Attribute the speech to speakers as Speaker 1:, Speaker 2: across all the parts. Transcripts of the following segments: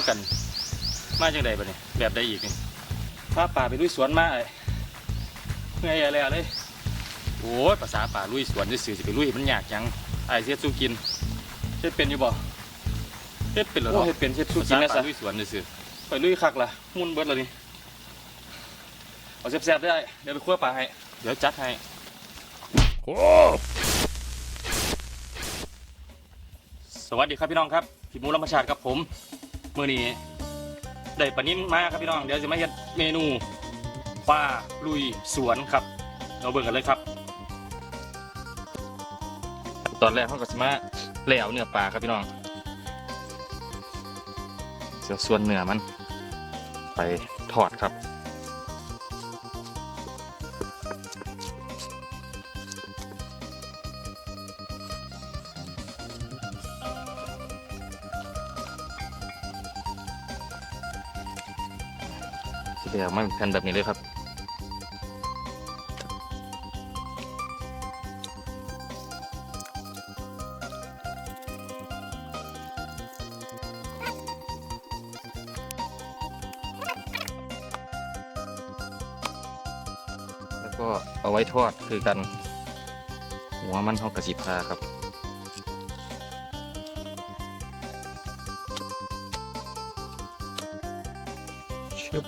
Speaker 1: ากัน มาจังใดบ่เนี่ยแบบใดอีกนี่พาป่าไปลุยสวนมาไอ้เมื่อยอะไรเลยโอ้ยภาษาป่าลุยสวนซื่อๆสิไปลุยมันยากหยังไอ้เสียสู้กินเฮ็ดเป็นอยู่บ่เฮ็ดเป็นเหรอ
Speaker 2: โอ้
Speaker 1: เนาะ
Speaker 2: เฮ็ดเป็นเฮ็ดสู้
Speaker 1: ภา
Speaker 2: กิ
Speaker 1: ษาน
Speaker 2: แน่
Speaker 1: ป่า
Speaker 2: ซะ
Speaker 1: ลุยสวนซื่อๆไปลุยคักล่ะมุ่นเบิดแล้วนี่เอาแซ่บๆได้เดี๋ยวไปคั่วปลาให้เดี๋ยวจัดให้
Speaker 2: โอ้
Speaker 1: สวัสดีครับพี่น้องครับพี่หมูลำพชาติกับผม มื้อนี้ได้ปลานิ่มมาครับพี่น้องเดี๋ยวจะมาเฮ็ดเมนูปลาลุยสวนครับ เราเบิ่งกันเลยครับ ตอนแรกเขาก็สิมาแล้วเนื้อปลาครับพี่น้องเสียส่วนเนื้อมัน ไปทอดครับ เดี๋ยวไม่เป็นแผ่นแบบนี้เลยครับแล้วก็เอาไว้ทอดคือกัน หัวมันเท่ากับสีพาครับชึบ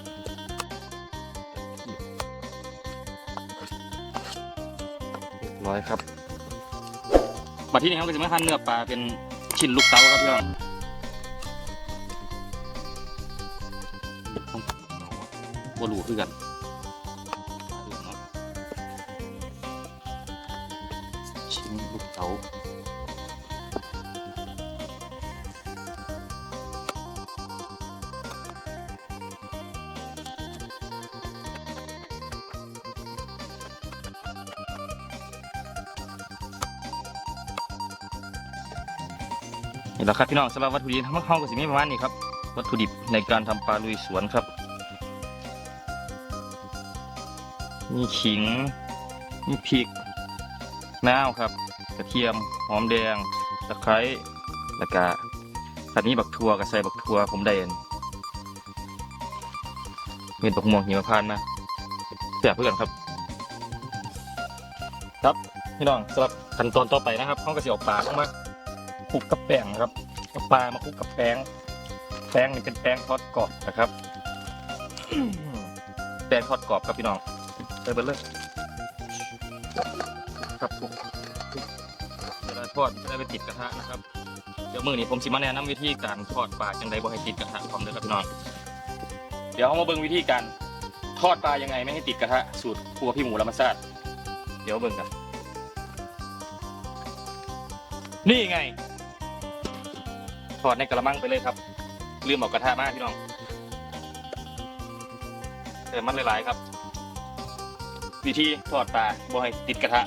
Speaker 1: ร้อยครับมาที่นี่เขาก็จะมาหั่นเนื้อปลาเป็นชิ้นลูกเต๋าครับพี่น้องบัวหลูคือกัน นี่แหละครับพี่น้องสำหรับวัตถุดิบทั้งห้องก็สิมีประมาณนี้ครับวัตถุดิบในการทำปลาลุยสวนครับ มีขิง มีพริกน้าวครับ กระเทียมหอมแดงตะไคร้แล้วก็อันนี้บักทัวกับใส่บักทัวผมได้เองเห็นบักม่วงหิมพานต์มาแซ่บเพื่อนครับ ครับพี่น้องสำหรับขั้นตอนต่อไปนะครับห้องก็จะเอาปลาเข้ามา คลุกกับแป้งนะครับเอาปลามาคลุกกับแป้ง แป้งนี่เป็นแป้งทอดกรอบนะครับ แป้งทอดกรอบครับพี่น้องใส่ไปเลยครับผมเวลาทอดจะได้ไปติดกระทะนะครับ เดี๋ยวมือนี้ผมสิมาแนะนำวิธีการทอดปลาจังใดบ่ให้ติดกระทะพร้อมเลยครับพี่น้อง เดี๋ยวเรามาเบิ่งวิธีการทอดปลายังไงไม่ให้ติดกระทะสูตรครัวพี่หมูลำมาซาดเดี๋ยวเบิ่งกันนี่ไง ทอดในกระมังไปเลยครับ ลืมเอากระทะมาพี่น้องแต่มันหลายๆครับ วิธีทอดปลาบ่ให้ติดกระทะ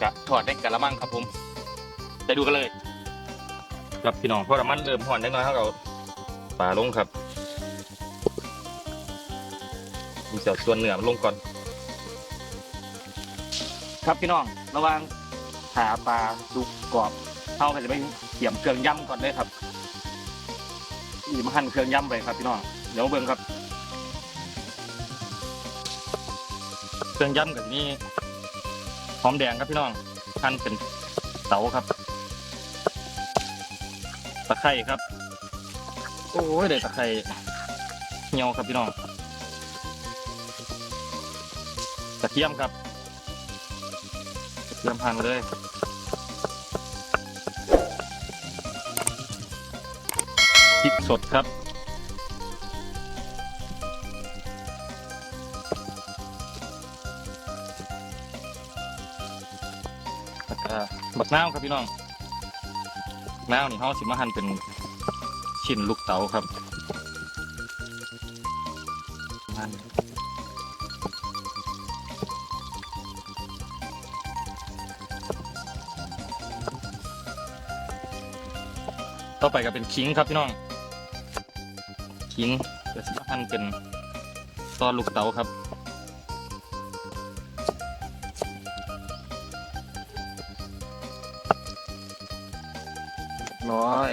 Speaker 1: จะทอดในกระมังครับผมไปดูกันเลย ครับพี่น้องเพราะน้ำมันเริ่มห่อนเล็กน้อยเท่ากับปลาลงครับมีเสียวส่วนเหนือมันลงก่อน ครับพี่น้องระวังหาปลาดุกกรอบ เอาไปจะไปเขี่ยมเครื่องย่ำก่อนเลยครับนี่มาหั่นเครื่องย่ำไปครับพี่น้องเดี๋ยวเบิ่งครับ เครื่องย่ำกับนี่หอมแดงครับพี่น้องหั่นเป็นเต๋าครับตะไคร่ครับ โอ้ยเด็ดตะไคร่เหี่ยวครับพี่น้องกระเทียมครับกระเทียมหั่นเลย สดครับ บักน้าวครับพี่น้องน้าวนี่เขาสิมาหั่นเป็นชิ้นลูกเต๋าครับหั่นต่อไปก็เป็นขิงครับพี่น้อง ทิ้งเกิดสิบพันเป็นตอสลูกเต๋าครับร้อย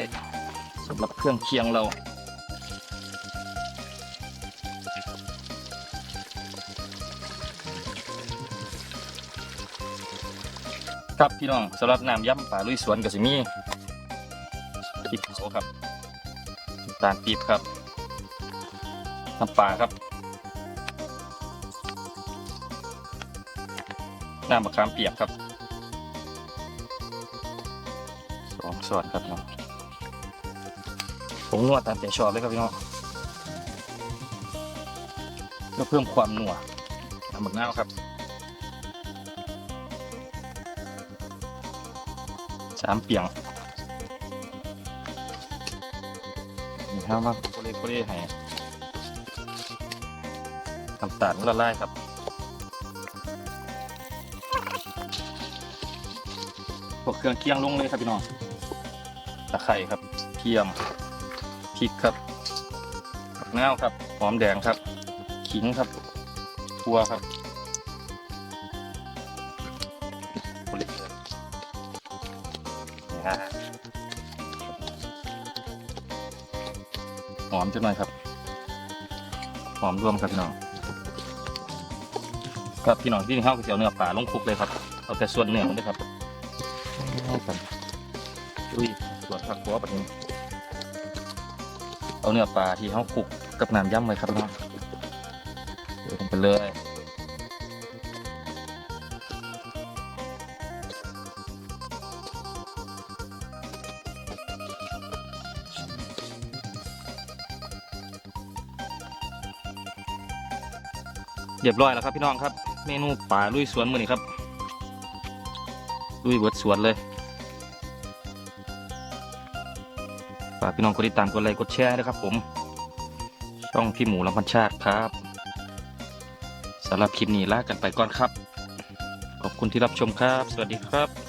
Speaker 1: สำหรับเครื่องเคียงเราครับพี่น้องสำหรับน้ำย่ำป่าลุยสวนกับสิมีพริกโสครับตาลปีบครับ น้ำปลาครับน้ำมะขามเปียกครับสองส่วนครับพี่น้องผงนวดตามใจชอบเลยครับพี่น้องเพื่อเพิ่มความนัวน้ำหมักน้าวครับสามเปียงนี่ครับมาโคเล่โคเล่ให้ น้ำตาลละลายครับพวกเครื่องเคียงลงเลยครับพี่น้องตะไคร่ครับเทียมพริกครับผักนาวครับหอมแดงครับ ขิงครับทัวครับหอมจังหน่อยครับ หอมรวมครับพี่น้อง ครับพี่น้องที่นี่ข้าวก๋วยเตี๋ยวเนื้อปลาลงคลุกเลยครับ เอาแต่ส่วนเนื้อมันด้วยครับครับอุ้ยสวนผักบัวแบบนี้เอาเนื้อปลาที่เขาคลุกกับน้ำยำเลยครับพี่น้องเดี๋ยวลงไปเลยเรียบร้อยแล้วครับพี่น้องครับ เมนูป่าลุยสวนมือนี่ครับลุยเวิดสวนเลยฝากพี่น้องกดติดตามกดไลค์กดแชร์ด้วยครับ ผม ช่องพี่หมูลำพันชาติครับสำหรับคลิปนี้ลากันไปก่อนครับ ขอบคุณที่รับชมครับ สวัสดีครับ